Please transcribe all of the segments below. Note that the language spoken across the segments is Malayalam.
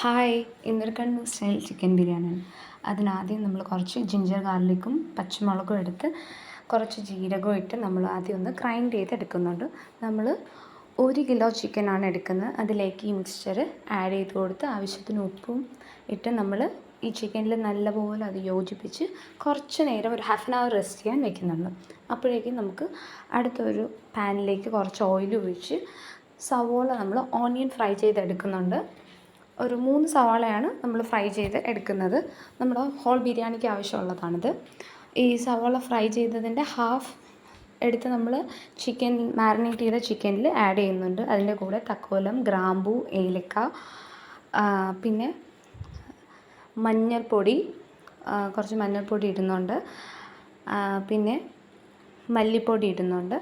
ഹായ് ഇന്നൊരു കണ്ണൂർ സ്റ്റൈൽ ചിക്കൻ ബിരിയാണിയാണ് അതിനാദ്യം നമ്മൾ കുറച്ച് ജിഞ്ചർ ഗാർലിക്കും പച്ചമുളകും എടുത്ത് കുറച്ച് ജീരകവും ഇട്ട് നമ്മൾ ആദ്യം ഒന്ന് ഗ്രൈൻഡ് ചെയ്ത് എടുക്കുന്നുണ്ട് നമ്മൾ ഒരു കിലോ ചിക്കനാണ് എടുക്കുന്നത്. അതിലേക്ക് ഈ മിക്സ്ചർ ആഡ് ചെയ്ത് കൊടുത്ത് ആവശ്യത്തിന് ഉപ്പും ഇട്ട് നമ്മൾ ഈ ചിക്കനിൽ നല്ലപോലെ അത് യോജിപ്പിച്ച് കുറച്ച് നേരം ഒരു ഹാഫ് ആൻ അവർ റെസ്റ്റ് ചെയ്യാൻ വെക്കുന്നുണ്ട്. അപ്പോഴേക്കും നമുക്ക് അടുത്തൊരു പാനിലേക്ക് കുറച്ച് ഓയിൽ ഒഴിച്ച് സവോള നമ്മൾ ഓണിയൻ ഫ്രൈ ചെയ്തെടുക്കുന്നുണ്ട്. ഒരു മൂന്ന് സവാളയാണ് നമ്മൾ ഫ്രൈ ചെയ്ത് എടുക്കുന്നത്. നമ്മുടെ ഹോൾ ബിരിയാണിക്ക് ആവശ്യമുള്ളതാണിത്. ഈ സവാള ഫ്രൈ ചെയ്തതിന്റെ ഹാഫ് എടുത്ത് നമ്മൾ ചിക്കൻ മാരിനേറ്റ് ചെയ്ത ചിക്കനിൽ ആഡ് ചെയ്യുന്നുണ്ട്. അതിന്റെ കൂടെ തക്കോലം ഗ്രാമ്പു ഏലക്ക പിന്നെ മഞ്ഞൾപ്പൊടി കുറച്ച് മഞ്ഞൾപ്പൊടി ഇടുന്നുണ്ട്. പിന്നെ മല്ലിപ്പൊടി ഇടുന്നുണ്ട്.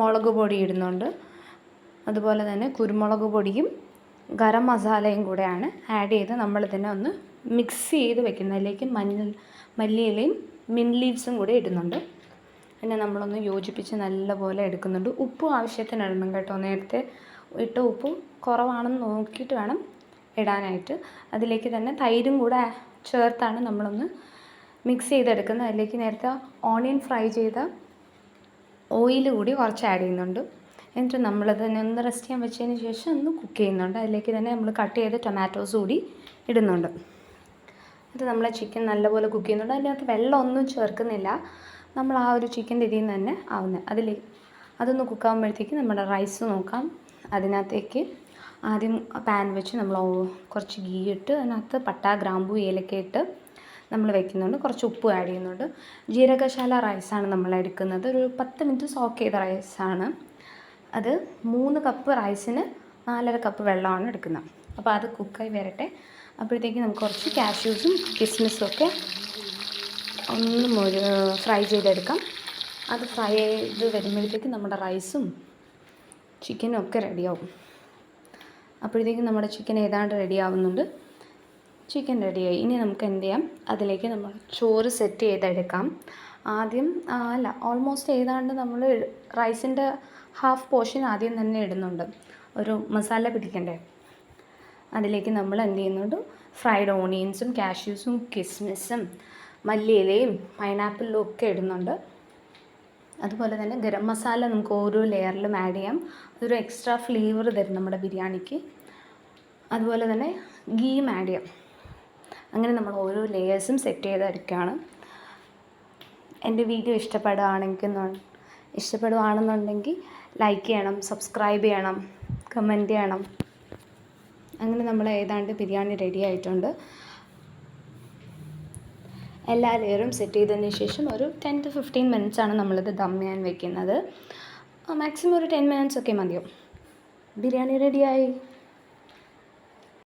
മുളക് പൊടി ഇടുന്നുണ്ട്. അതുപോലെ തന്നെ കുരുമുളക് പൊടിയും ഗരം മസാലയും കൂടെയാണ് ആഡ് ചെയ്ത് നമ്മളിതിനെ ഒന്ന് മിക്സ് ചെയ്ത് വെക്കുന്നതിലേക്ക് മഞ്ഞൾ മല്ലിയിലയും മിൻ ലീവ്സും കൂടെ ഇടുന്നുണ്ട്. പിന്നെ നമ്മളൊന്ന് യോജിപ്പിച്ച് നല്ലപോലെ എടുക്കുന്നുണ്ട്. ഉപ്പും ആവശ്യത്തിന് ഇടണം കേട്ടോ. നേരത്തെ ഇട്ട ഉപ്പ് കുറവാണെന്ന് നോക്കിയിട്ട് വേണം ഇടാനായിട്ട്. അതിലേക്ക് തന്നെ തൈരും കൂടെ ചേർത്താണ് നമ്മളൊന്ന് മിക്സ് ചെയ്തെടുക്കുന്നത്. അതിലേക്ക് നേരത്തെ ഓണിയൻ ഫ്രൈ ചെയ്ത ഓയിൽ കൂടി കുറച്ച് ആഡ് ചെയ്യുന്നുണ്ട്. എന്നിട്ട് തന്നെ ഒന്ന് റെസ്റ്റ് ചെയ്യാൻ വെച്ചതിന് ശേഷം ഒന്ന് കുക്ക് ചെയ്യുന്നുണ്ട്. അതിലേക്ക് തന്നെ നമ്മൾ കട്ട് ചെയ്ത ടൊമാറ്റോസ് കൂടി ഇടുന്നുണ്ട്. എന്നിട്ട് നമ്മളെ ചിക്കൻ നല്ലപോലെ കുക്ക് ചെയ്യുന്നുണ്ട്. അതിനകത്ത് വെള്ളമൊന്നും ചേർക്കുന്നില്ല. നമ്മൾ ആ ഒരു ചിക്കന്റെ ഇതിൽ നിന്ന് തന്നെ ആവുന്നത് അതിൽ അതൊന്ന് കുക്കാകുമ്പോഴത്തേക്ക് നമ്മുടെ റൈസ് നോക്കാം. അതിനകത്തേക്ക് ആദ്യം പാൻ വെച്ച് നമ്മൾ കുറച്ച് ഗീ ഇട്ട് അതിനകത്ത് പട്ട ഗ്രാമ്പു ഏലക്ക ഇട്ട് നമ്മൾ വെക്കുന്നുണ്ട്. കുറച്ച് ഉപ്പ് ആഡ് ചെയ്യുന്നുണ്ട്. ജീരകശാല റൈസാണ് നമ്മൾ എടുക്കുന്നത്. ഒരു പത്ത് മിനിറ്റ് സോക്ക് ചെയ്ത റൈസാണ് അത് മൂന്ന് കപ്പ് റൈസിന് നാലര കപ്പ് വെള്ളമാണ് എടുക്കുന്നത്. അപ്പോൾ അത് കുക്കായി വരട്ടെ. അപ്പോഴത്തേക്ക് നമുക്ക് കുറച്ച് കാഷ്യൂസും കിസ്മിസും ഒക്കെ ഒന്ന് ഫ്രൈ ചെയ്തെടുക്കാം. അത് ഫ്രൈ ചെയ്ത് വരുമ്പോഴത്തേക്ക് നമ്മുടെ റൈസും ചിക്കനും ഒക്കെ റെഡിയാവും അപ്പോഴത്തേക്കും നമ്മുടെ ചിക്കൻ ഏതാണ്ട് റെഡിയാവുന്നുണ്ട് ചിക്കൻ റെഡിയായി ഇനി നമുക്ക് എന്ത് ചെയ്യാം? അതിലേക്ക് നമ്മൾ ചോറ് സെറ്റ് ചെയ്തെടുക്കാം. ആദ്യം അല്ല ഓൾമോസ്റ്റ് ഏതാണ്ട് നമ്മൾ റൈസിന്റെ ഹാഫ് പോർഷൻ ആദ്യം തന്നെ ഇടുന്നുണ്ട്. ഒരു മസാല പിടിക്കണ്ടേ? അതിലേക്ക് നമ്മൾ എന്ത് ചെയ്യുന്നുണ്ട്? ഫ്രൈഡ് ഓണിയൻസും കാഷ്യൂസും കിസ്മിസും മല്ലിയിലയും പൈനാപ്പിളും ഒക്കെ ഇടുന്നുണ്ട്. അതുപോലെ തന്നെ ഗരം മസാല നമുക്ക് ഓരോ ലെയറിലും ആഡ് ചെയ്യാം. അതൊരു എക്സ്ട്രാ ഫ്ലേവർ തരും നമ്മുടെ ബിരിയാണിക്ക്. അതുപോലെ തന്നെ ഗീം ആഡ് ചെയ്യാം. അങ്ങനെ നമ്മൾ ഓരോ ലെയേഴ്സും സെറ്റ് ചെയ്തെടുക്കുകയാണ്. എന്റെ വീഡിയോ ഇഷ്ടപ്പെടുകയാണെങ്കിൽ ഇഷ്ടപ്പെടുകയാണെന്നുണ്ടെങ്കിൽ ലൈക്ക് ചെയ്യണം സബ്സ്ക്രൈബ് ചെയ്യണം കമന്റ് ചെയ്യണം. അങ്ങനെ നമ്മൾ ഏതാണ്ട് ബിരിയാണി റെഡി ആയിട്ടുണ്ട്. എല്ലാ ലെയറും സെറ്റ് ചെയ്തതിന് ശേഷം ഒരു ടെൻ ടു ഫിഫ്റ്റീൻ മിനിറ്റ്സ് ആണ് നമ്മളിത് ദം ചെയ്യാൻ വെക്കുന്നത്. മാക്സിമം ഒരു ടെൻ മിനിറ്റ്സ് ഒക്കെ മതിയോ? ബിരിയാണി റെഡിയായി